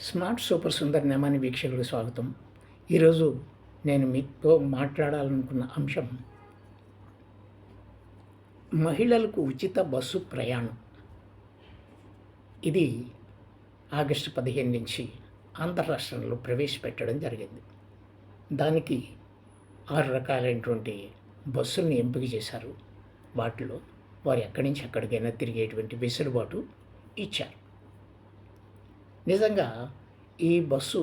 Smart super Sundar Nemani వీక్షకులకు స్వాగతం. ఈరోజు నేను మీతో మాట్లాడాలనుకున్న అంశం మహిళలకు ఉచిత బస్సు ప్రయాణం. ఇది ఆగస్టు పదిహేను నుంచి ఆంధ్ర రాష్ట్రంలో ప్రవేశపెట్టడం జరిగింది. దానికి ఆరు రకాలైనటువంటి బస్సుల్ని ఎంపిక చేశారు. వాటిలో వారు ఎక్కడి నుంచి ఎక్కడికైనా తిరిగేటువంటి వెసులుబాటు ఇచ్చారు. నిజంగా ఈ బస్సు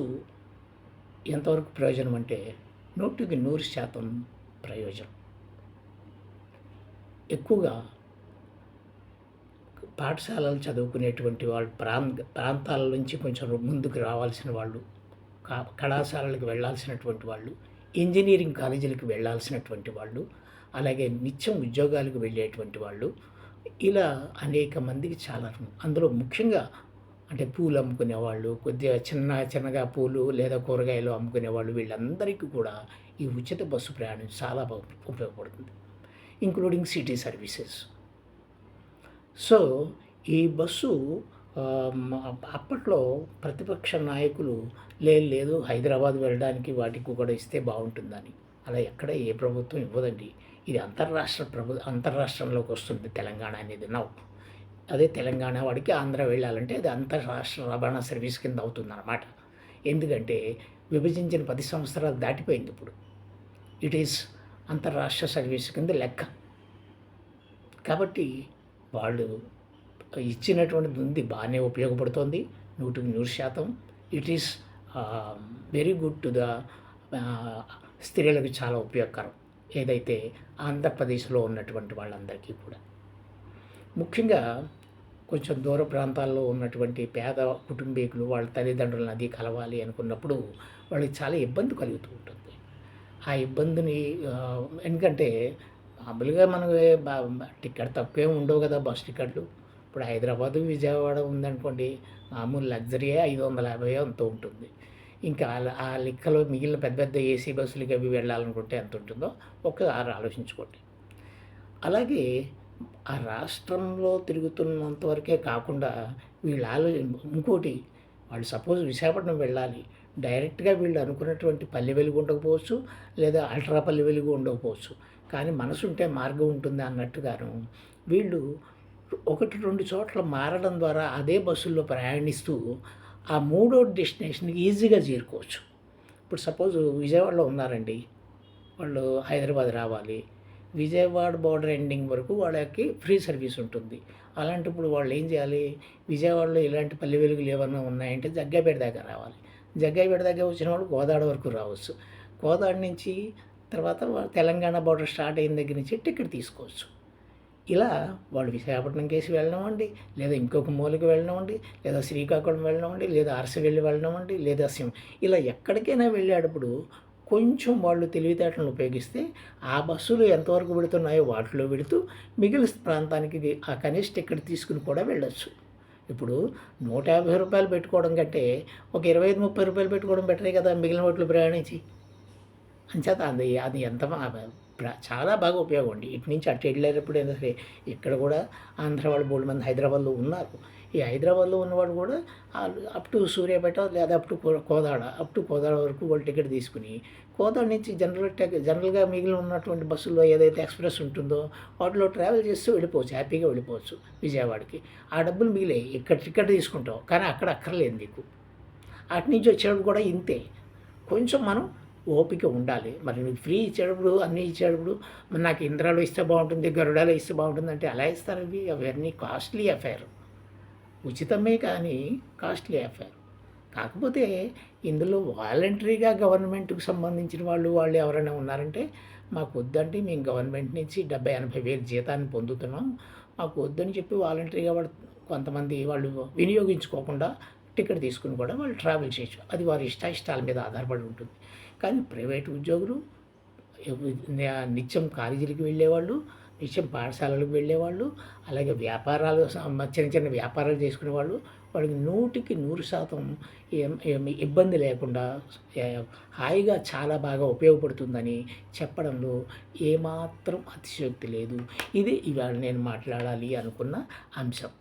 ఎంతవరకు ప్రయోజనం అంటే నూటికి నూరు శాతం ప్రయోజనం. ఎక్కువగా పాఠశాలలు చదువుకునేటువంటి వాళ్ళు ప్రాంత ప్రాంతాల నుంచి కొంచెం ముందుకు రావాల్సిన వాళ్ళు కళాశాలలకు వెళ్ళాల్సినటువంటి వాళ్ళు ఇంజనీరింగ్ కాలేజీలకు వెళ్ళాల్సినటువంటి వాళ్ళు అలాగే నిత్యం ఉద్యోగాలకు వెళ్ళేటువంటి వాళ్ళు ఇలా అనేక మందికి చాలా అందులో ముఖ్యంగా అంటే పూలు అమ్ముకునే వాళ్ళు కొద్దిగా చిన్న చిన్నగా పూలు లేదా కూరగాయలు అమ్ముకునే వాళ్ళు వీళ్ళందరికీ కూడా ఈ ఉచిత బస్సు ప్రయాణం చాలా బాగా ఉపయోగపడుతుంది ఇంక్లూడింగ్ సిటీ సర్వీసెస్ సో ఈ బస్సు అప్పట్లో ప్రతిపక్ష నాయకులు లేదు లేదు హైదరాబాద్ వెళ్ళడానికి వాటికి కూడా ఇస్తే బాగుంటుందని. అలా ఎక్కడ ఏ ప్రభుత్వం ఇవ్వదండి. ఇది అంతర్రాష్ట్ర ప్రభు అంతర్రాష్ట్రంలోకి వస్తుంది తెలంగాణ అనేది. నౌ అదే తెలంగాణ వాడికి ఆంధ్ర వెళ్ళాలంటే అది అంతర్రాష్ట్ర రవాణా సర్వీస్ కింద అవుతుందన్నమాట. ఎందుకంటే విభజించిన పది సంవత్సరాలు దాటిపోయింది ఇప్పుడు. ఇట్ ఈస్ అంతర్రాష్ట్ర సర్వీస్ కింద లెక్క. కాబట్టి వాళ్ళు ఇచ్చినటువంటిది ఉంది బాగానే ఉపయోగపడుతోంది నూటికి నూరు శాతం. It is very good to the స్త్రీలకు చాలా ఉపయోగకరం. ఏదైతే ఆంధ్రప్రదేశ్లో ఉన్నటువంటి వాళ్ళందరికీ కూడా. ముఖ్యంగా కొంచెం దూర ప్రాంతాల్లో ఉన్నటువంటి పేద కుటుంబీకులు వాళ్ళ తల్లిదండ్రులను అది కలవాలి అనుకున్నప్పుడు వాళ్ళకి చాలా ఇబ్బంది కలుగుతూ ఉంటుంది. ఆ ఇబ్బందిని ఎందుకంటే మామూలుగా మనం టికెట్ తక్కువే ఉండవు కదా బస్ టికెట్లు. ఇప్పుడు హైదరాబాదు విజయవాడ ఉందనుకోండి మామూలు లగ్జరీయే ఐదు వందల యాభై ఎంతో ఉంటుంది. ఇంకా ఆ- ఆ లెక్కలో మిగిలిన పెద్ద పెద్ద ఏసీ బస్సులకి అవి వెళ్ళాలనుకుంటే ఎంత ఉంటుందో ఒకసారి ఆలోచించుకోండి. అలాగే ఆ రాష్ట్రంలో తిరుగుతున్నంతవరకే కాకుండా వీళ్ళు ఆలోచన ఇంకోటి వాళ్ళు సపోజ్ విశాఖపట్నం వెళ్ళాలి డైరెక్ట్గా వీళ్ళు అనుకున్నటువంటి పల్లె వెలుగు ఉండకపోవచ్చు లేదా అల్ట్రా పల్లె వెలుగు ఉండకపోవచ్చు. కానీ మనసు ఉంటే మార్గం ఉంటుంది అన్నట్టుగాను వీళ్ళు ఒకటి రెండు చోట్ల మారడం ద్వారా అదే బస్సుల్లో ప్రయాణిస్తూ ఆ మూడో డెస్టినేషన్కి ఈజీగా చేరుకోవచ్చు. ఇప్పుడు సపోజ్ విజయవాడలో ఉన్నారండి. వాళ్ళు హైదరాబాద్ రావాలి. విజయవాడ బార్డర్ ఎండింగ్ వరకు వాళ్ళకి ఫ్రీ సర్వీస్ ఉంటుంది. అలాంటప్పుడు వాళ్ళు ఏం చేయాలి? విజయవాడలో ఇలాంటి పల్లె వెలుగులు ఏమన్నా ఉన్నాయంటే జగ్గాపేట దాకా రావాలి. జగ్గాపేట దాకా వచ్చిన వాళ్ళు గోదావరి వరకు రావచ్చు. గోదావరి నుంచి తర్వాత తెలంగాణ బార్డర్ స్టార్ట్ అయిన దగ్గర నుంచి టికెట్ తీసుకోవచ్చు. ఇలా వాళ్ళు విశాఖపట్నం కేసి వెళ్ళనివ్వండి లేదా ఇంకొక మూలకి వెళ్ళనివ్వండి లేదా శ్రీకాకుళం వెళ్ళనివ్వండి లేదా అరసవెల్లి వెళ్ళనివ్వండి లేదా సింహ ఇలా ఎక్కడికైనా వెళ్ళేటప్పుడు కొంచెం వాళ్ళు తెలివితేటలను ఉపయోగిస్తే ఆ బస్సులు ఎంతవరకు పెడుతున్నాయో వాటిలో పెడుతూ మిగిలిన ప్రాంతానికి ఆ కనిష్ట ఇక్కడ తీసుకుని కూడా వెళ్ళొచ్చు. ఇప్పుడు నూట యాభై రూపాయలు పెట్టుకోవడం కంటే ఒక ఇరవై ఐదు ముప్పై రూపాయలు పెట్టుకోవడం బెటరే కదా మిగిలిన వాటిలో ప్రయాణించి. అంచేత అది అది ఎంత చాలా బాగా ఉపయోగం అండి. ఇటు నుంచి అటు వెళ్ళేటప్పుడు అయినా సరే ఇక్కడ కూడా ఆంధ్ర వాళ్ళు మూడు మంది హైదరాబాద్లో ఉన్నారు. ఈ హైదరాబాద్లో ఉన్నవాడు కూడా అప్ టు సూర్యాపేట లేదా up to Kodad up to Kodad వరకు వాళ్ళు టికెట్ తీసుకుని కోదాడ నుంచి జనరల్ జనరల్గా మిగిలిన ఉన్నటువంటి బస్సుల్లో ఏదైతే ఎక్స్ప్రెస్ ఉంటుందో వాటిలో ట్రావెల్ చేస్తూ వెళ్ళిపోవచ్చు హ్యాపీగా వెళ్ళిపోవచ్చు విజయవాడకి. ఆ డబ్బులు మిగిలే ఇక్కడ టికెట్ తీసుకుంటావు కానీ అక్కడ అక్కర్లేదు నీకు. అటు నుంచి వచ్చేటప్పుడు కూడా ఇంతే. కొంచెం మనం ఓపిక ఉండాలి. మరి నీకు ఫ్రీ ఇచ్చేటప్పుడు అన్నీ ఇచ్చేటప్పుడు నాకు ఇంద్రాలో ఇస్తే బాగుంటుంది గరుడాలో ఇస్తే బాగుంటుంది అంటే అలా ఇస్తారు అవి? అవన్నీ కాస్ట్లీ అఫైర్ ఉచితమే కానీ కాస్ట్లీ అఫేర్ కాకపోతే ఇందులో వాలంటరీగా గవర్నమెంట్కి సంబంధించిన వాళ్ళు వాళ్ళు ఎవరైనా ఉన్నారంటే మాకు వద్దంటే మేము గవర్నమెంట్ నుంచి డెబ్బై ఎనభై వేలు జీతాన్ని పొందుతున్నాం. మాకు వద్దని చెప్పి వాలంటరీగా వాళ్ళు కొంతమంది వాళ్ళు వినియోగించుకోకుండా టికెట్ తీసుకుని కూడా వాళ్ళు ట్రావెల్ చేయొచ్చు. అది వారి ఇష్ట ఇష్టాల మీద ఆధారపడి ఉంటుంది. కానీ ప్రైవేట్ ఉద్యోగులు నిత్యం కాలేజీలకు వెళ్ళేవాళ్ళు నిత్యం పాఠశాలలకు వెళ్ళేవాళ్ళు అలాగే వ్యాపారాలు చిన్న చిన్న వ్యాపారాలు చేసుకునే వాళ్ళు వాళ్ళకి నూటికి నూరు శాతం ఏం ఇబ్బంది లేకుండా హాయిగా చాలా బాగా ఉపయోగపడుతుందని చెప్పడంలో ఏమాత్రం అతిశయోక్తి లేదు. ఇది ఇవాళ నేను మాట్లాడాలి అనుకున్న అంశం.